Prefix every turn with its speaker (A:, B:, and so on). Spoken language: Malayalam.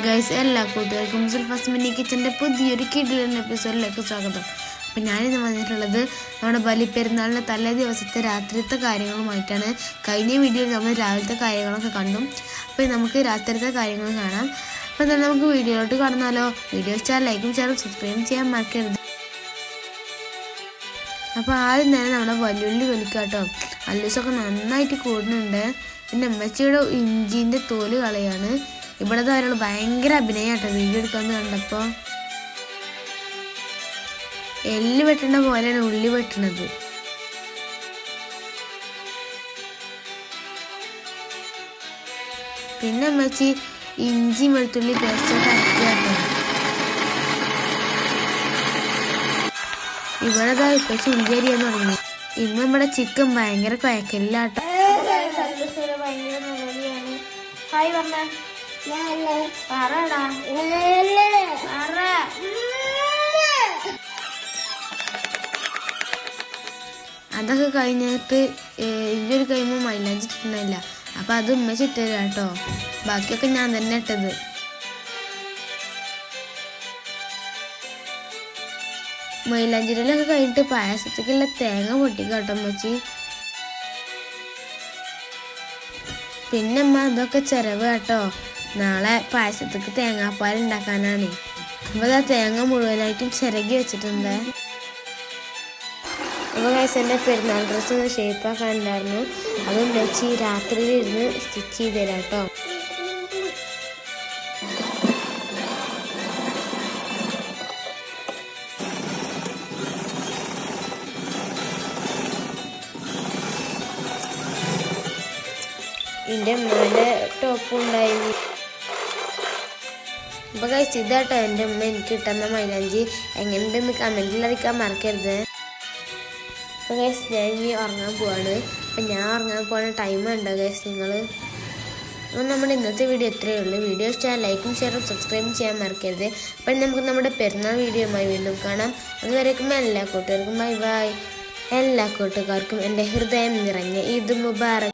A: ഗൈസ് എല്ലാ കൂട്ടുകാർക്കും സുൽഫാസ് മിനി കിച്ചന്റെ പുതിയൊരു കിഡിലൻ എപ്പിസോഡിലേക്ക് സ്വാഗതം. അപ്പം ഞാനിന്ന് വന്നിട്ടുള്ളത് നമ്മുടെ ബലിപ്പെരുന്നാളിന്റെ തലേ ദിവസത്തെ രാത്രിത്തെ കാര്യങ്ങളുമായിട്ടാണ്. കഴിഞ്ഞ വീഡിയോയിൽ നമ്മൾ രാവിലത്തെ കാര്യങ്ങളൊക്കെ കണ്ടു. അപ്പോൾ നമുക്ക് രാത്രിത്തെ കാര്യങ്ങൾ കാണാം. അപ്പോൾ തന്നെ നമുക്ക് വീഡിയോയിലോട്ട് കടന്നാലോ. വീഡിയോ ഇഷ്ടം ലൈക്കും ഷെയറും സബ്സ്ക്രൈബ് ചെയ്യാൻ മറക്കരുത്. അപ്പോൾ ആദ്യം തന്നെ നമ്മുടെ വല്ലുള്ളി കേട്ടോ അല്ലൂസൊക്കെ നന്നായിട്ട് കൂടുന്നുണ്ട് പിന്നെ അമ്മച്ചിയുടെ ഇഞ്ചിന്റെ തോൽ കളയാണ്. ഇവിടെ ഒരാൾ ഭയങ്കര അഭിനയമായിട്ടോ വീഡിയോ എടുക്കാന്ന് കണ്ടപ്പോൾ എല്ല് വെട്ടണ പോലെയാണ് ഉള്ളി വെട്ടണത്. പിന്നെ അമ്മച്ചി ഇഞ്ചി വെളുത്തുള്ളി പേസ്റ്റ് അരക്കുക കേട്ടോ. ഇവിടെ ഇപ്പൊ ചുഞ്ചേരി എന്ന് തുടങ്ങി ഇന്ന് നമ്മുടെ ചിക്കൻ ഭയങ്കര കുഴക്കലില്ലാട്ടോ
B: ഹായ് പറഞ്ഞ പറടാ. പറ.
A: അതൊക്കെ കഴിഞ്ഞിട്ട് ഒരു കഴിയുമ്പോൾ മൈലാഞ്ചി അപ്പൊ അത് ഉമ്മ ഇട്ടുതരാ കേട്ടോ ബാക്കിയൊക്കെ ഞാൻ തന്നെ ഇട്ടത്. മൈലാഞ്ചിരലൊക്കെ കഴിഞ്ഞിട്ട് പായസത്തേക്കുള്ള തേങ്ങ പൊട്ടിക്കുക കേട്ടോ പിന്നെ അമ്മ അതൊക്കെ ചെലവ് കേട്ടോ നാളെ പായസത്തേക്ക് തേങ്ങാപ്പാൽ ഉണ്ടാക്കാനാണ്. അപ്പൊ ആ തേങ്ങ മുഴുവനായിട്ടും ചിരകി വെച്ചിട്ടുണ്ട്. അപ്പോൾ ഗൈസ് എന്റെ പെരുന്നാൾ ഡ്രസ്സ് ഒന്ന് ഉണ്ടായിരുന്നു. അതും വെച്ച് രാത്രിയിൽ ഇരുന്ന് സ്റ്റിച്ച് ചെയ്ത് തരാം കേട്ടോ. എന്റെ അമ്മയുടെ ടോപ്പ് ഉണ്ടായിരുന്നു അപ്പോൾ കഴിച്ച് ഇതാട്ടോ എന്റെ ഉമ്മ എനിക്ക് കിട്ടുന്ന മൈലാഞ്ചി. എങ്ങനെയുണ്ടെന്ന് കമന്റിൽ അറിയിക്കാൻ മറക്കരുത്. അപ്പോൾ കേസ് ഞാൻ ഇനി ഉറങ്ങാൻ പോവാണ്. അപ്പം ഞാൻ ഉറങ്ങാൻ പോകുന്ന ടൈം ഉണ്ടോ കേസ് നിങ്ങൾ അപ്പോൾ നമ്മുടെ ഇന്നത്തെ വീഡിയോ ഇത്രയേ ഉള്ളൂ. വീഡിയോ ഇഷ്ടം ലൈക്കും ഷെയറും സബ്സ്ക്രൈബും ചെയ്യാൻ മറക്കരുത്. അപ്പം നമുക്ക് നമ്മുടെ പെരുന്നാൾ വീഡിയോയുമായി വീണ്ടും കാണാം. അതുവരേക്കും എല്ലാ കൂട്ടുകാർക്കും ബൈ ബൈ എല്ലാ കൂട്ടുകാർക്കും എന്റെ ഹൃദയം നിറഞ്ഞ ഈദ് മുബാറക്.